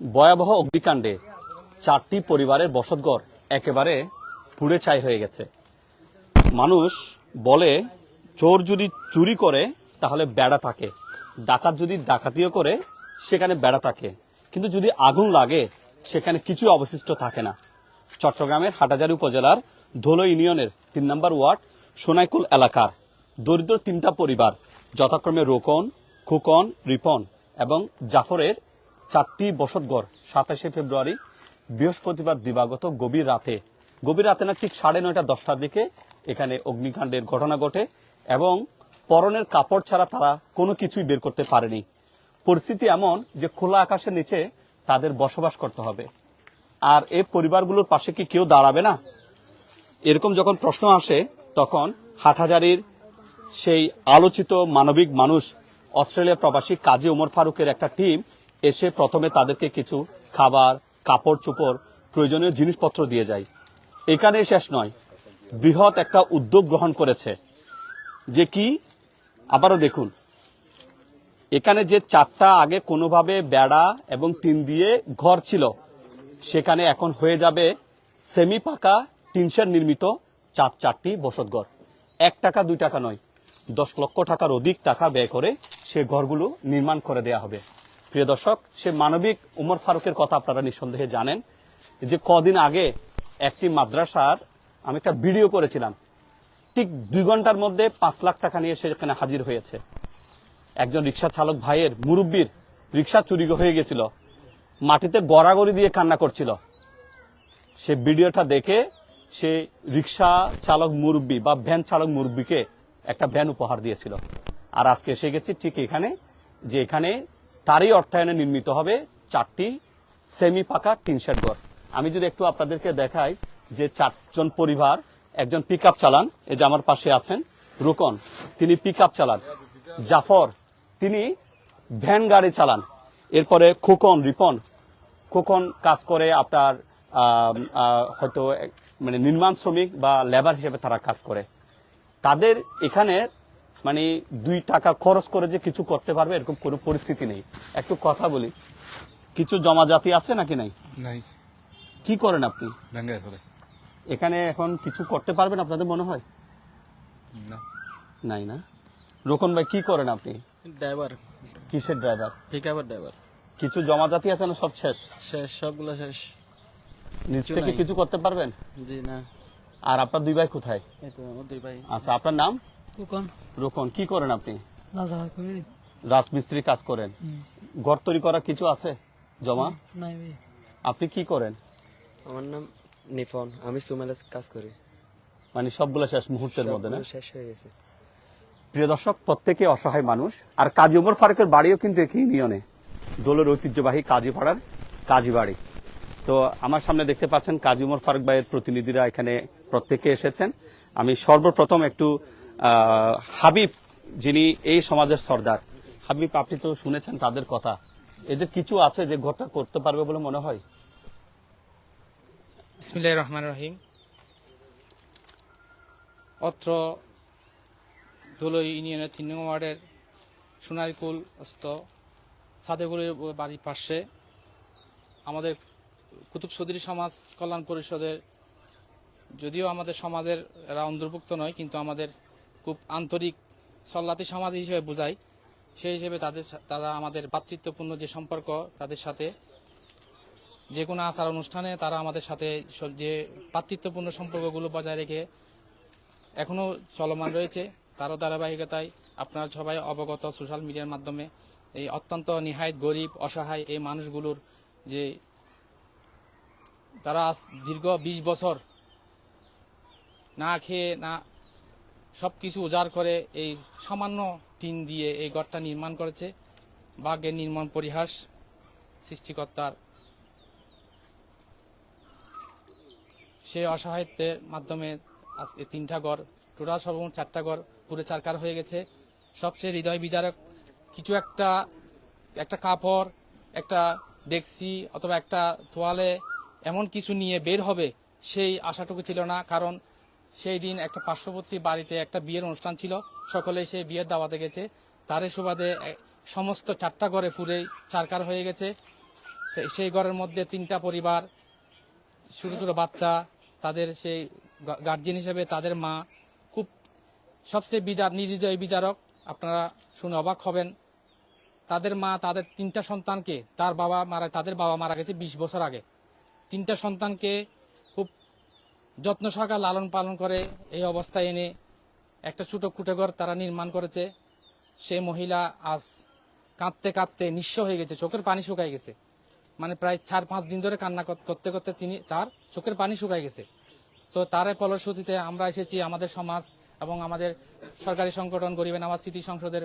ভয়াবহ অগ্নিকাণ্ডে চারটি পরিবারের বসতঘর একেবারে পুড়ে ছাই হয়ে গেছে। মানুষ বলে, চোর যদি চুরি করে, তাহলে বেড়া থাকে। ডাকাত যদি ডাকাতিও করে, সেখানে বেড়া থাকে। কিন্তু যদি আগুন লাগে, সেখানে কিছু অবশিষ্ট থাকে না। চট্টগ্রামের হাটাজারি উপজেলার ধোলো ইউনিয়নের তিন নম্বর ওয়ার্ড সোনাইকুল এলাকার দরিদ্র তিনটা পরিবার, যথাক্রমে রোকন, খুকন, রিপন এবং জাফরের চারটি বসতঘর সাতাশে ফেব্রুয়ারি, বৃহস্পতিবার দিবাগত গভীর রাতে। গভীর রাতে না, ঠিক সাড়ে নয়টা, দশটার দিকে এখানে অগ্নিকাণ্ডের ঘটনা ঘটে এবং পরনের কাপড় ছাড়া তারা কোনো কিছুই বের করতে পারেনি। পরিস্থিতি এমন যে খোলা আকাশের নিচে তাদের বসবাস করতে হবে। আর এই পরিবারগুলোর পাশে কি কেউ দাঁড়াবে না? এরকম যখন প্রশ্ন আসে, তখন হাটহাজারির সেই আলোচিত মানবিক মানুষ, অস্ট্রেলিয়া প্রবাসী কাজী ওমর ফারুকের একটা টিম এসে প্রথমে তাদেরকে কিছু খাবার, কাপড় চোপড়, প্রয়োজনীয় জিনিসপত্র দিয়ে যায়। এখানে শেষ নয়। বৃহৎ একটা উদ্যোগ গ্রহণ করেছে। যে কি? আবারও দেখুন। এখানে যে চারটা আগে কোনোভাবে বেড়া এবং টিন দিয়ে ঘর ছিল, সেখানে এখন হয়ে যাবে সেমি পাকা টিনশের নির্মিত চার চারটি বসতঘর এক টাকা, দুই টাকা নয়, দশ লক্ষ টাকার অধিক টাকা ব্যয় করে সে ঘরগুলো নির্মাণ করে দেয়া হবে। প্রিয় দর্শক, সে মানবিক উমর ফারুকের কথা আপনারা নিঃসন্দেহে জানেন যে কদিন আগে একটি মাদ্রাসার আমি একটা ভিডিও করেছিলাম। ঠিক দুই ঘণ্টার মধ্যে পাঁচ লাখ টাকা নিয়ে সেখানে হাজির হয়েছে। একজন রিক্সা চালক ভাইয়ের মুরব্বীর রিক্সা চুরি হয়ে গেছিল। মাটিতে গড়াগড়ি দিয়ে কান্না করছিল। সে ভিডিওটা দেখে সে রিক্সা চালক মুরব্বী বা ভ্যান চালক মুরব্বীকে একটা ভ্যান উপহার দিয়েছিল। আর আজকে এসে গেছি ঠিক এখানে, যে এখানে তারই অর্থায়নে নির্মিত হবে চারটি সেমি পাকা টিন ঘর। আমি যদি একটু আপনাদেরকে দেখাই যে চারজন পরিবার একজন পিক চালান, এই যে আমার পাশে আছেন রুকন, তিনি পিক চালান। জাফর, তিনি ভ্যান গাড়ি চালান। এরপরে খোকন, রিপন। খোকন কাজ করে আপনার হয়তো মানে নির্মাণ শ্রমিক বা লেবার হিসেবে তারা কাজ করে। তাদের এখানে মানে দুই টাকা খরচ করে যে কিছু করতে পারবে এরকম কোনো পরিস্থিতি নেই। একটু কথা বলি। কিছু জমা জাতি আছে নাকি নাই? নাই। কি করেন আপনি? চলে এখানে এখন কিছু করতে পারবেন আপনাদের মনে হয়? না। নাই না? রোকন ভাই কি করেন আপনি? ড্রাইভার। কিসের ড্রাইভার? পিকআপের ড্রাইভার। কিছু জমা জাতি আছে না সব শেষ? শেষ সবগুলো শেষ। নিজ থেকে কিছু করতে পারবেন? জি না। আর আপনার দুই ভাই কোথায়? এই তো আমার দুই ভাই। আচ্ছা আপনার নাম? দোকান রোকন কি করেন আপনি? লাজা করি। রাজমিস্ত্রি কাজ করেন। ঘর তৈরি করার কিছু আছে? জমা? নাই ভাই। আপনি কি করেন? আমার নাম নিপন আমি সুমেলের কাজ করি। মানে সবগুলো শেষ মুহূর্তের মধ্যে না? শেষ হয়ে গেছে। প্রিয় দর্শক প্রত্যেকে অসহায় মানুষ আর কাজী ওমর ফারুকের বাড়িও কিন্তু একই ইউনিয়নে দোলের ঐতিহ্যবাহী কাজীপাড়ার কাজী বাড়ি তো আমার সামনে দেখতে পাচ্ছেন কাজী ওমর ফারুক ভাইয়ের প্রতিনিধিরা এখানে প্রত্যেকে এসেছেন। আমি সর্বপ্রথম একটু হাবিব, যিনি এই সমাজের সর্দার, হাবিব, আপনি তো শুনেছেন তাদের কথা। এদের কিছু আছে যে ঘরটা করতে পারবে বলে মনে হয়? বিসমিল্লাহ রহমান রহিম। অত্র ধুলো ইউনিয়নের তিন নম্বর ওয়ার্ডের সোনারিকুল অস্ত সাদেগুলির বাড়ির পাশে আমাদের কুতুব সদরি সমাজ কল্যাণ পরিষদের, যদিও আমাদের সমাজের এরা অন্তর্ভুক্ত নয়, কিন্তু আমাদের খুব আন্তরিক সল্লাতি সমাজ হিসেবে বোঝায়। সেই হিসেবে তাদের তারা আমাদের ভাতৃত্বপূর্ণ যে সম্পর্ক, তাদের সাথে যে কোনো আচার অনুষ্ঠানে তারা আমাদের সাথে সব যে ভাতৃত্বপূর্ণ সম্পর্কগুলো বজায় রেখে এখনও চলমান রয়েছে, তারও ধারাবাহিকতায় আপনারা সবাই অবগত সোশ্যাল মিডিয়ার মাধ্যমে এই অত্যন্ত নিহায়ত গরিব, অসহায় এই মানুষগুলোর যে তারা দীর্ঘ বিশ বছর না খেয়ে, না সব কিছু উজাড় করে এই সামান্য টিন দিয়ে এই ঘরটা নির্মাণ করেছে। বাঘের নির্মাণ পরিহাস সৃষ্টিকর্তার সেই অসহায়ত্বের মাধ্যমে আজকে তিনটা ঘর, টোটাল সর্বমোট চারটা ঘর পুরো চারকার হয়ে গেছে। সবচেয়ে হৃদয় বিদারক, কিছু একটা একটা কাপড়, একটা ডেক্সি অথবা একটা তোয়ালে এমন কিছু নিয়ে বের হবে সেই আশাটুকু ছিল না, কারণ সেই দিন একটা পার্শ্ববর্তী বাড়িতে একটা বিয়ের অনুষ্ঠান ছিল। সকলে সেই বিয়ের দাওয়াতে গেছে। তারই সুবাদে সমস্ত চারটা ঘরে ফুরে চারকার হয়ে গেছে। সেই ঘরের মধ্যে তিনটা পরিবার, ছোট ছোট বাচ্চা, তাদের সেই গার্জিয়ান হিসেবে তাদের মা। খুব, সবচেয়ে বিদার নির্হৃদয় বিদারক, আপনারা শুনে অবাক হবেন। তাদের মা, তাদের তিনটা সন্তানকে, তার বাবা মারা, তাদের বাবা মারা গেছে বিশ বছর আগে। তিনটা সন্তানকে যত্ন সহকারে লালন পালন করে এই অবস্থায় এনে একটা ছোট কুটেঘর তারা নির্মাণ করেছে। সেই মহিলা আজ কাঁদতে কাঁদতে নিঃস্ব হয়ে গেছে, চোখের পানি শুকায় গেছে। মানে প্রায় চার পাঁচ দিন ধরে কান্না করতে করতে তিনি তার চোখের পানি শুকায় গেছে। তো তার ফলশ্রুতিতে আমরা এসেছি আমাদের সমাজ এবং আমাদের সরকারি সংগঠন গরিবের নামাজ স্মৃতি সংসদের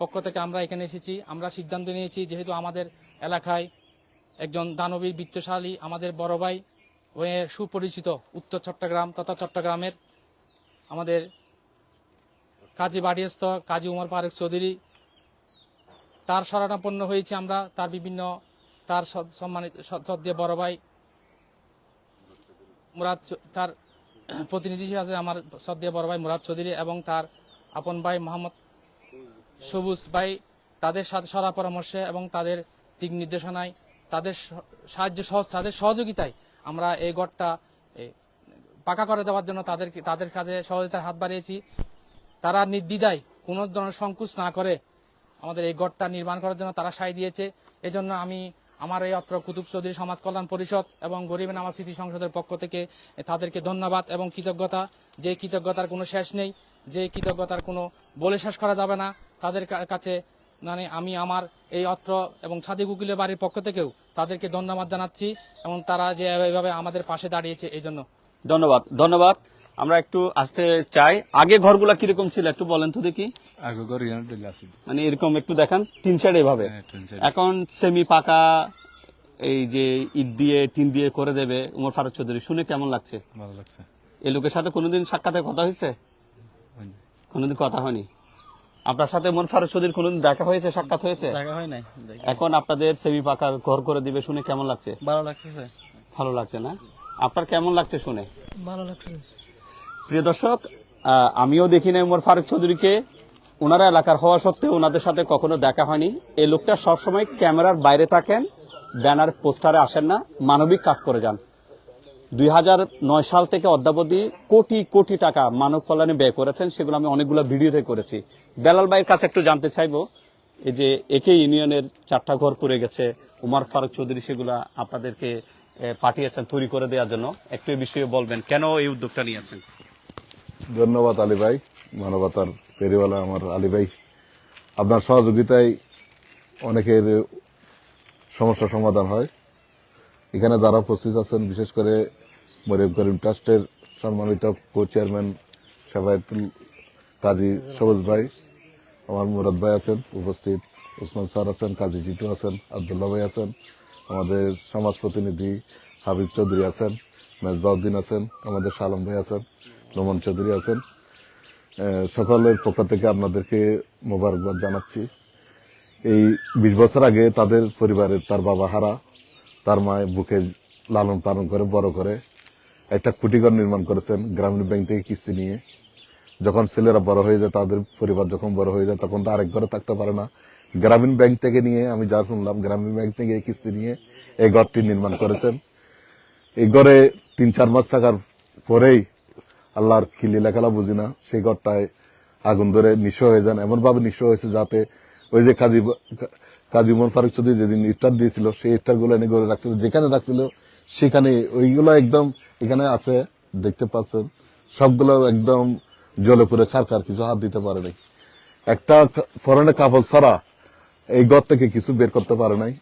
পক্ষ থেকে আমরা এখানে এসেছি। আমরা সিদ্ধান্ত নিয়েছি, যেহেতু আমাদের এলাকায় একজন দানবীর বিত্তশালী, আমাদের বড় ভাই সুপরিচিত উত্তর চট্টগ্রাম তথা চট্টগ্রামের আমাদের কাজী বাড়িয়স্ত কাজী উমর ফারুক চৌধুরী। তার শরণাপন্ন হয়েছি আমরা, তার বিভিন্ন, তার সম্মানিত শ্রদ্ধেয় বড় ভাই মুরাদ তার প্রতিনিধি হিসেবে আছে আমার শ্রদ্ধেয় বড় ভাই মুরাদ চৌধুরী এবং তার আপন ভাই মোহাম্মদ সবুজ ভাই। তাদের সাথে সরা পরামর্শে এবং তাদের দিক নির্দেশনায়, তাদের সাহায্য সহ- তাদের সহযোগিতায় আমরা এই গড়টা পাকা করে দেওয়ার জন্য তাদেরকে, তাদের কাছে সহযোগিতার হাত বাড়িয়েছি। তারা নির্দ্বিধায় কোনো ধরনের সংকোচ না করে আমাদের এই গড়টা নির্মাণ করার জন্য তারা সায় দিয়েছে। এজন্য আমি আমার এই অত্র কুতুব চৌধুরী সমাজ কল্যাণ পরিষদ এবং গরিব নামাজ স্মৃতি সংসদের পক্ষ থেকে তাদেরকে ধন্যবাদ এবং কৃতজ্ঞতা। যে কৃতজ্ঞতার কোনো শেষ নেই, যে কৃতজ্ঞতার কোনো বলে শেষ করা যাবে না, তাদের কাছে মানে আমি আমার এই অত্র এবং ছাদি উকিলের বাড়ির পক্ষ থেকেও তাদেরকে ধন্যবাদ জানাচ্ছি এবং তারা যে এভাবে আমাদের পাশে দাঁড়িয়েছে এই জন্য। ধন্যবাদ। ধন্যবাদ। আমরা একটু আসতে চাই। আগে ঘরগুলা কীরকম ছিল একটু বলেন তো দেখি। আগে মানে এরকম একটু দেখান। তিন সাইড এভাবে। হ্যাঁ। এখন সেমি পাকা এই যে ইট দিয়ে টিন দিয়ে করে দেবে উমর ফারুক চৌধুরী। শুনে কেমন লাগছে? ভালো লাগছে। এই লোকের সাথে কোনোদিন সাক্ষাতে কথা হয়েছে? কোনোদিন কথা হয়নি? আপনার সাথে উমর ফারুক চৌধুরীর কোনোদিন দেখা হয়েছে সাক্ষাৎ হয়েছে? দেখা হয় নাই এখন আপনাদের সেমি পাকা ঘর করে দিবে শুনে কেমন লাগছে? ভালো লাগতেছে ভালো লাগছে না? আপনার কেমন লাগছে শুনে? ভালো লাগছে। প্রিয় দর্শক আহ, আমিও দেখি নাই উমর ফারুক চৌধুরীকে। ওনারা এলাকার হওয়া সত্ত্বেও ওনাদের সাথে কখনো দেখা হয়নি। এই লোকটা সবসময় ক্যামেরার বাইরে থাকেন ব্যানার পোস্টারে আসেন না। মানবিক কাজ করে যান। দুই সাল থেকে অদ্যাবধি কোটি কোটি টাকা মানব কল্যাণে ব্যয় করেছেন। সেগুলো আমি অনেকগুলো ভিডিওতে করেছি। বেলাল ভাইয়ের কাছে একটু জানতে চাইব, এই যে একে ইউনিয়নের চারটা ঘর পড়ে গেছে, উমার ফারুক চৌধুরী সেগুলা আপনাদেরকে পাঠিয়েছেন তৈরি করে দেওয়ার জন্য। একটু এই বিষয়ে বলবেন, কেন এই উদ্যোগটা নিয়েছেন? ধন্যবাদ আলী ভাই, মানবতার ফেরিওয়ালা আমার আলী ভাই। আপনার সহযোগিতায় অনেকের সমস্যা সমাধান হয়। এখানে যারা উপস্থিত আছেন, বিশেষ করে মরিয়ম করিম ট্রাস্টের সম্মানিত কো চেয়ারম্যান সাফায়তুল কাজী সবুজ ভাই, আমার মুরাদ ভাই আছেন, উপস্থিত উসমান স্যার আছেন, কাজী টিটু আছেন, আবদুল্লাহ ভাই আছেন, আমাদের সমাজ প্রতিনিধি হাবিব চৌধুরী আছেন, মেজবাউদ্দিন আছেন, আমাদের সালাম ভাই আছেন, নোমান চৌধুরী আছেন। সকলের পক্ষ থেকে আপনাদেরকে মোবারকবাদ জানাচ্ছি। এই বিশ বছর আগে তাদের পরিবারের তার বাবা হারা তার মায়ের বুকে লালন পালন করে, বড় করে। একটা কুটিঘর নির্মাণ করেছেন গ্রামীণ ব্যাংক থেকে কিস্তি নিয়ে। যখন ছেলেরা বড় হয়ে যায়, তাদের পরিবার যখন বড় হয়ে যায়, তখন তো আরেক ঘরে থাকতে পারে না। গ্রামীণ ব্যাংক থেকে নিয়ে, আমি যা শুনলাম, গ্রামীণ ব্যাংক থেকে কিস্তি নিয়ে এই ঘরটি নির্মাণ করেছেন। এই ঘরে তিন, চার মাস থাকার পরেই আল্লাহর খেলা বুঝি না, সেই ঘরটায় আগুন ধরে নিঃস্ব হয়ে যান। এমন ভাবে নিঃস্ব হয়েছে যাতে ওই যে কাজী কাজী উমর ফারুক চৌধুরী যেদিন ইফতার দিয়েছিল, সেই ইফতারগুলো এনে ঘরে রাখছিল, যেখানে রাখছিল, সেখানে ওইগুলো একদম এখানে আছে, দেখতে পাচ্ছেন। সবগুলো একদম জলে পুরে ছারকার কিছু হাত দিতে পারে নাই। একটা ফরনে কাপড় ছাড়া এই ঘর থেকে কিছু বের করতে পারে নাই।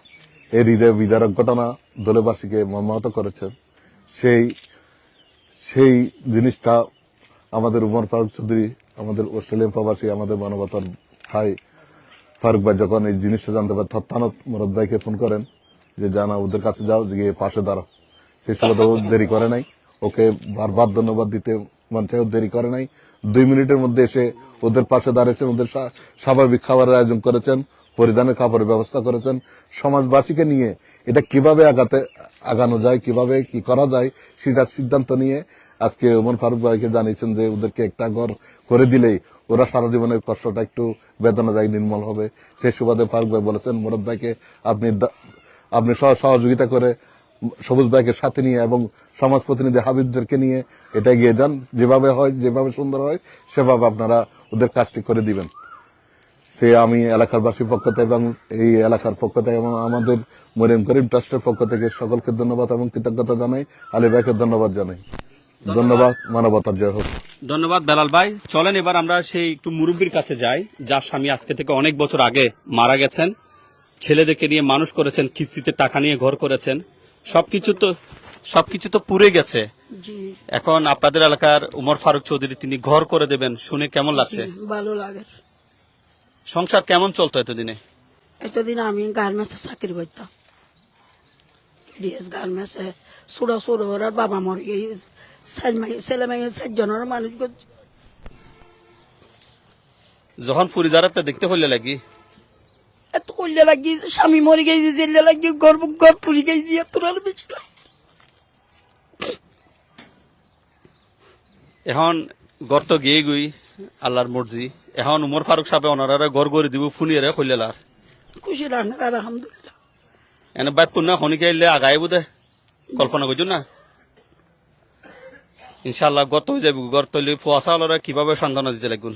এই হৃদয় বিদারক ঘটনা দোলেবাসীকে মর্মাহত করেছেন সেই সেই জিনিসটা আমাদের উমর ফারুক চৌধুরী, আমাদের অস্ট্রেলিয়ান প্রবাসী, আমাদের মানবতার ভাই ফারুক ভাই যখন এই জিনিসটা জানতে পারে তৎক্ষণাৎ মরদ ভাইকে ফোন করেন যে, জানা, ওদের কাছে যাও, গিয়ে পাশে দাঁড়াও। সেই তো ও দেরি করে নাই। ওকে বারবার ধন্যবাদ দিতে মন চাই দেরি করে নাই। দুই মিনিটের মধ্যে এসে ওদের পাশে দাঁড়িয়েছেন, ওদের স্বা- স্বাভাবিক খাবারের আয়োজন করেছেন, পরিধানের খাবারের ব্যবস্থা করেছেন। সমাজবাসীকে নিয়ে এটা কীভাবে আগাতে আগানো যায়, কীভাবে কি করা যায় সেটার সিদ্ধান্ত নিয়ে আজকে ওমর ফারুক ভাইকে জানিয়েছেন যে ওদেরকে একটা ঘর করে দিলেই ওরা সারা জীবনের কষ্টটা একটু বেদনাদায়ী নির্মল হবে। সেই সুবাদে ফারুক ভাই বলেছেন, মুরদ ভাইকে আপনি আপনি সহ- সহযোগিতা করে সবুজ ভাইকে সাথে নিয়ে এবং সমাজ প্রতিনিধি হাবিবদেরকে নিয়ে এটা এগিয়ে যান। যেভাবে হয়, যেভাবে সুন্দর হয়, সেভাবে আপনারা ওদের কাজটি করে দিবেন। সে আমি এলাকার বাসীর পক্ষ থেকে এবং এই এলাকার পক্ষ থেকে এবং আমাদের মরিয়ম করিম ট্রাস্টের পক্ষ থেকে সকলকে ধন্যবাদ এবং কৃতজ্ঞতা জানাই, আলী ভাইকে ধন্যবাদ জানাই। ধন্যবাদ। মানবতার জয় হোক। ধন্যবাদ বেলাল ভাই। চলেন এবার আমরা সেই একটু মুরব্বীর কাছে যাই যার স্বামী আজকে থেকে অনেক বছর আগে মারা গেছেন। ছেলেদেরকে নিয়ে মানুষ করেছেন কিস্তিতে টাকা নিয়ে ঘর করেছেন। সবকিছু তো সবকিছু তো পুড়ে গেছে। এখন আপনাদের এলাকার উমর ফারুক চৌধুরী তিনি ঘর করে দেবেন শুনে কেমন লাগছে? ভালো লাগে। সংসার কেমন চলতো এতদিনে? এতদিন আমি গার্মেন্টসে চাকরি করতাম। ডিএস গার্মেন্টসে সুড়ো সুড়ো ওরা বাবা মরে মাই- ছেলে মেয়ে চারজনের মানুষ করছে। যখন ফুরিদারাতে দেখতে হইলে লাগি? এত করলে লাগি স্বামী মরে গেছে জেলে লাগি গর্ব ঘর পুরি গেছি এত আর বেশি এখন তো গিয়ে গুই আল্লাহর মর্জি। এখন উমর ফারুক সাহেব ওনারা ঘর গড়ে দিব ফুনিয়ারে হইলেলার খুশি রান্নার আলহামদুলিল্লাহ। এনে বাইক পুনা খনিকে আইলে আগাই বোধে কল্পনা করছ না ইনশাল্লাহ গত হয়ে যাবে গর তৈলি ফুয়াশা হলরা কীভাবে সন্ধান দিতে লাগুন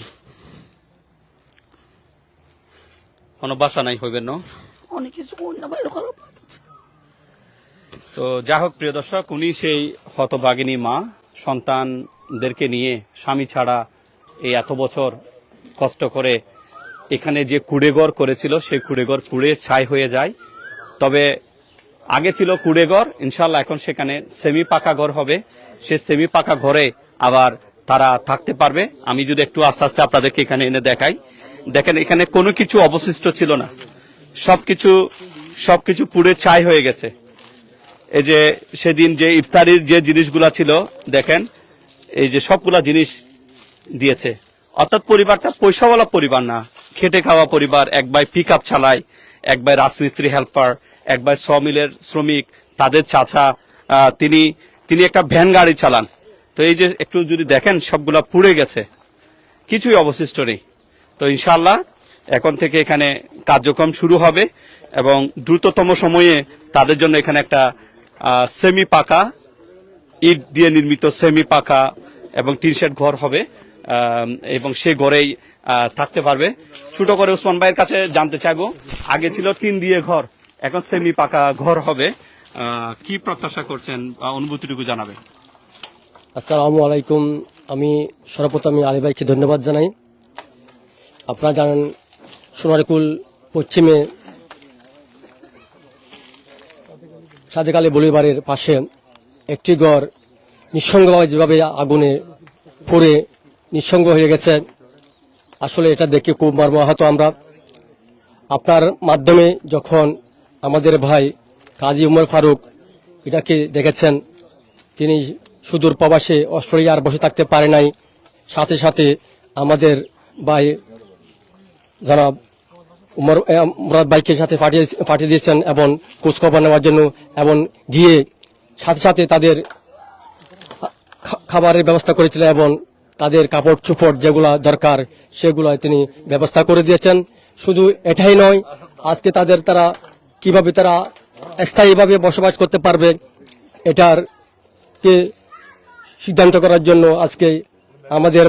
কোনো বাসা নাই হইবেন না অনেক কিছু তো যা হোক প্রিয় দর্শক উনি সেই হতভাগিনী মা সন্তানদেরকে নিয়ে স্বামী ছাড়া এই এত বছর কষ্ট করে এখানে যে কুড়েঘর করেছিল সেই কুড়েঘর পুড়ে ছাই হয়ে যায়। তবে আগে ছিল কুড়ে ঘর ইনশাল্লাহ এখন সেখানে সেমি পাকা ঘর হবে। সে সেমি পাকা ঘরে আবার তারা থাকতে পারবে। আমি যদি একটু আস্তে আস্তে আপনাদেরকে এখানে এনে দেখাই। দেখেন, এখানে কোনো কিছু অবশিষ্ট ছিল না। সবকিছু সবকিছু পুড়ে ছাই হয়ে গেছে। এই যে সেদিন যে ইফতারির যে জিনিসগুলা ছিল, দেখেন, এই যে সবগুলা জিনিস দিয়েছে। অর্থাৎ পরিবারটা পয়সাওয়ালা পরিবার না। খেটে খাওয়া পরিবার, এক ভাই পিক আপ চালায়, এক ভাই রাজমিস্ত্রি হেল্পার এক ভাই সমিলের শ্রমিক, তাদের চাচা তিনি তিনি একটা ভ্যান গাড়ি চালান। তো এই যে একটু যদি দেখেন, সবগুলা পুড়ে গেছে। কিছুই অবশিষ্ট নেই। তো ইনশাল্লাহ এখন থেকে এখানে কার্যক্রম শুরু হবে এবং দ্রুততম সময়ে তাদের জন্য এখানে একটা সেমি পাকা ইট দিয়ে নির্মিত সেমি পাকা এবং টিন শেড ঘর হবে এবং সে ঘরেই থাকতে পারবে। ছোট করে ওসমান ভাইয়ের কাছে জানতে চাইব, আগে ছিল টিন দিয়ে ঘর। এখন সেমি পাকা ঘর হবে। কি প্রত্যাশা করছেন অনুভূতিটুকু জানাবেন? আসসালামু আলাইকুম। আমি সর্বপ্রথম আলী ভাইকে ধন্যবাদ জানাই। আপনারা জানেন, সোনারকুল পশ্চিমে সাদেক আলী বলিবারের পাশে একটি ঘর নিঃসঙ্গভাবে যেভাবে আগুনে পড়ে নিঃসঙ্গ হয়ে গেছে। আসলে এটা দেখে খুব মর্মাহত আমরা। আপনার মাধ্যমে যখন আমাদের ভাই কাজী উমর ফারুক এটাকে দেখেছেন। তিনি সুদূর প্রবাসে অস্ট্রেলিয়ার বসে থাকতে পারে নাই। সাথে সাথে আমাদের ভাই জনাব উমর মুরাদ ভাইকে সাথে পাঠিয়ে পাঠিয়ে দিয়েছেন এবং খোঁজখবর নেওয়ার জন্য এবং গিয়ে সাথে সাথে তাদের খাবারের ব্যবস্থা করেছিলেন এবং তাদের কাপড় চোপড় যেগুলা দরকার সেগুলো তিনি ব্যবস্থা করে দিয়েছেন। শুধু এটাই নয়, আজকে তাদের তারা কীভাবে তারা স্থায়ীভাবে বসবাস করতে পারবে, এটার কে সিদ্ধান্ত করার জন্য আজকে আমাদের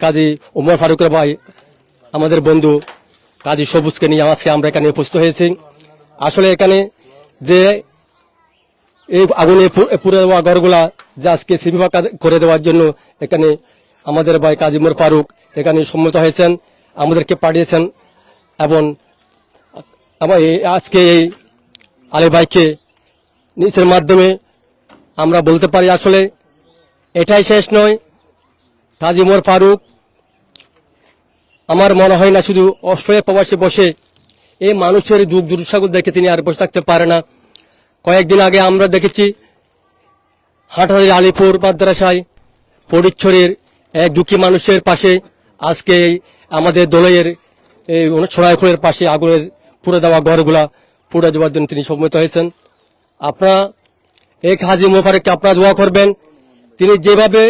কাজী উমর ফারুকের ভাই, আমাদের বন্ধু কাজী সবুজকে নিয়ে আজকে আমরা এখানে উপস্থিত হয়েছি। আসলে এখানে যে এই আগুনে পু- পুড়ে দেওয়া ঘরগুলা যে আজকে সিমি ফাঁকা করে দেওয়ার জন্য এখানে আমাদের ভাই কাজী উমর ফারুক এখানে সম্মত হয়েছেন, আমাদেরকে পাঠিয়েছেন এবং এই- আজকে এই আলী ভাইকে নিচের মাধ্যমে আমরা বলতে পারি আসলে এটাই শেষ নয়। কাজী উমর ফারুক, আমার মনে হয় না শুধু অস্ট্রেলিয়া প্রবাসে বসে এই মানুষের দুঃখ দুর্সাগর দেখে তিনি আর বসে থাকতে পারে না। কয়েকদিন আগে আমরা দেখেছি হাটহারি আলিপুর মাদ্রাসায় পরিচ্ছরের এক দুঃখী মানুষের পাশে আজকে আমাদের দলের এই ছড়াইখুলের পাশে আগুনের পুড়ে দেওয়া ঘরগুলা পুড়ে দেওয়ার জন্য তিনি সম্মত হয়েছেন। আপনারা এক হাজি মোফারেককে আপনারা দোয়া করবেন। তিনি যেভাবে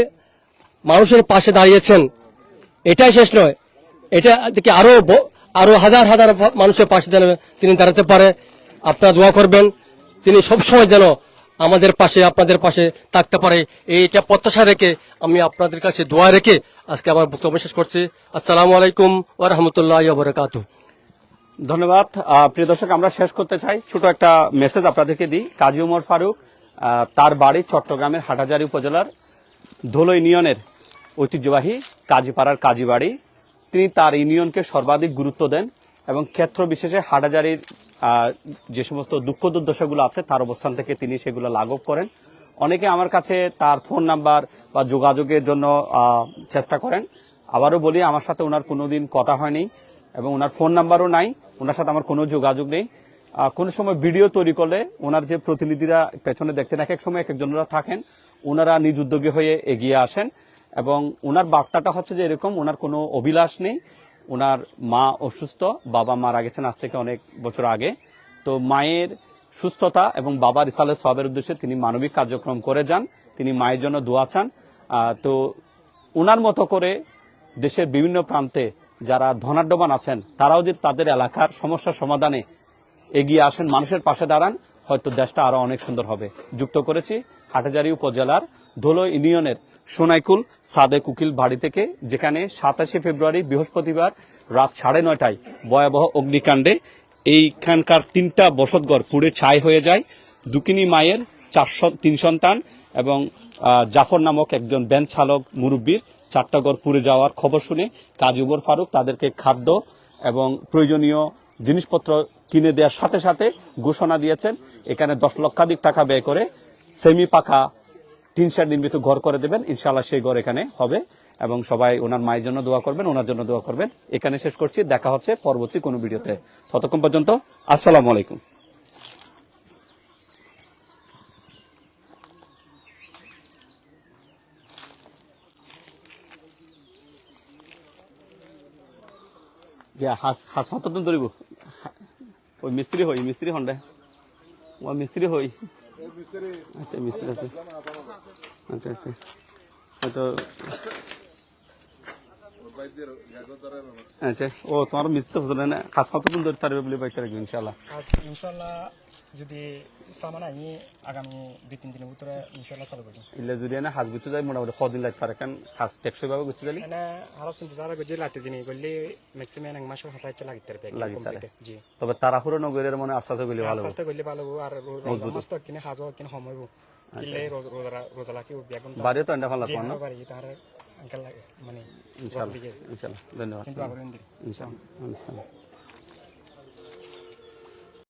মানুষের পাশে দাঁড়িয়েছেন, এটাই শেষ নয়। এটা থেকে আরও আরও হাজার হাজার মানুষের পাশে যেন তিনি দাঁড়াতে পারে, আপনারা দোয়া করবেন। তিনি সবসময় যেন আমাদের পাশে, আপনাদের পাশে থাকতে পারে। এইটা প্রত্যাশা রেখে আমি আপনাদের কাছে দোয়া রেখে আজকে আমার বক্তব্য শেষ করছি। আসসালামু আলাইকুম ওয়া রাহমাতুল্লাহি ওয়া বারাকাতুহু। ধন্যবাদ। প্রিয় দর্শক, আমরা শেষ করতে চাই। ছোট একটা মেসেজ আপনাদেরকে দিই। কাজী উমর ফারুক তার বাড়ি চট্টগ্রামের হাটাজারি উপজেলার ধুলো ইউনিয়নের ঐতিহ্যবাহী কাজীপাড়ার কাজী বাড়ি তিনি তার ইউনিয়নকে সর্বাধিক গুরুত্ব দেন এবং ক্ষেত্র বিশেষে হাটাজারির যে সমস্ত দুঃখ দুর্দশাগুলো আছে, তার অবস্থান থেকে তিনি সেগুলো লাঘব করেন। অনেকে আমার কাছে তার ফোন নাম্বার বা যোগাযোগের জন্য চেষ্টা করেন। আবারও বলি, আমার সাথে ওনার কোনোদিন কথা হয়নি। এবং ওনার ফোন নাম্বারও নাই। ওনার সাথে আমার কোনো যোগাযোগ নেই। কোনো সময় ভিডিও তৈরি করলে ওনার যে প্রতিনিধিরা পেছনে দেখতেন এক এক সময় এক একজনরা থাকেন, ওনারা নিজ উদ্যোগী হয়ে এগিয়ে আসেন এবং ওনার বার্তাটা হচ্ছে যে এরকম, ওনার কোনো অভিলাষ নেই। ওনার মা অসুস্থ, বাবা মারা গেছেন আজ থেকে অনেক বছর আগে। তো মায়ের সুস্থতা এবং বাবার ইসালের সবের উদ্দেশ্যে তিনি মানবিক কার্যক্রম করে যান, তিনি মায়ের জন্য দোয়া চান। তো ওনার মতো করে দেশের বিভিন্ন প্রান্তে যারা ধনাঢ্যবান আছেন, তারাও যদি তাদের এলাকার সমস্যা সমাধানে এগিয়ে আসেন, মানুষের পাশে দাঁড়ান, হয়তো দেশটা আরও অনেক সুন্দর হবে। যুক্ত করেছি হাটাজারি উপজেলার ধুলো ইউনিয়নের সোনাইকুল সাদেক উকিল বাড়ি থেকে, যেখানে সাতাশে ফেব্রুয়ারি বৃহস্পতিবার রাত সাড়ে নয়টায় ভয়াবহ অগ্নিকাণ্ডে এইখানকার তিনটা বসতঘর পুড়ে ছাই হয়ে যায়। দুকিনী মায়ের চার তিন সন্তান এবং জাফর নামক একজন ব্যান চালক, মুরব্বীর চারটা যাওয়ার খবর শুনে কাজী উমর ফারুক তাদেরকে খাদ্য এবং প্রয়োজনীয় জিনিসপত্র কিনে দেওয়ার সাথে সাথে ঘোষণা দিয়েছেন। এখানে দশ লক্ষাধিক টাকা ব্যয় করে সেমি পাকা টিন নির্মিত ঘর করে দেবেন। ইনশাআল্লাহ সেই ঘর এখানে হবে এবং সবাই ওনার মায়ের জন্য দোয়া করবেন, ওনার জন্য দোয়া করবেন। এখানে শেষ করছি। দেখা হচ্ছে পরবর্তী কোনো ভিডিওতে। ততক্ষণ পর্যন্ত আসসালামু আলাইকুম। ইয়া হাস হাস হতন ধরিব ওই মিস্ত্রি হই মিস্ত্রি হন্ডে ও মিস্ত্রি হই আচ্ছা মিস্ত্রি আছে। আচ্ছা আচ্ছা। হয়তো আচ্ছা ও তোমার মিস্ত্রি তো বুঝলে না খাস কতদিন ধরে পারবে বলে বাইতে রাখবে ইনশাল্লাহ আজ ইনশাল্লাহ যদি সামান আনি আগামী দুই তিন দিনের ভিতরে ইনশাল্লাহ চালু করি ইলে যদি না হাস গুছতে যায় মোটামুটি কদিন লাগতে পারে কারণ হাস টেকসই ভাবে যালি মানে হারা চিন্তা ধারা গজি লাইতে দিনে করলে ম্যাক্সিমাম এক মাসের হাসা ইচ্ছা লাগিতে পারবে লাগিতে পারে। জি। তবে তাড়াহুড়ো নগরের মনে আস্তে আস্তে গেলে ভালো। আস্তে করলে ভালো আর মস্ত কিনে হাজো কিনে সময় হব কিনলে রোজা রোজা লাখি বেগুন বাড়িও তো এন্ডা ভালো লাগবে না? বাড়ি তার লাগে মানে ইনশাল্লাহ ইনশাল্লাহ ধন্যবাদ। ইনশাল্লাহ।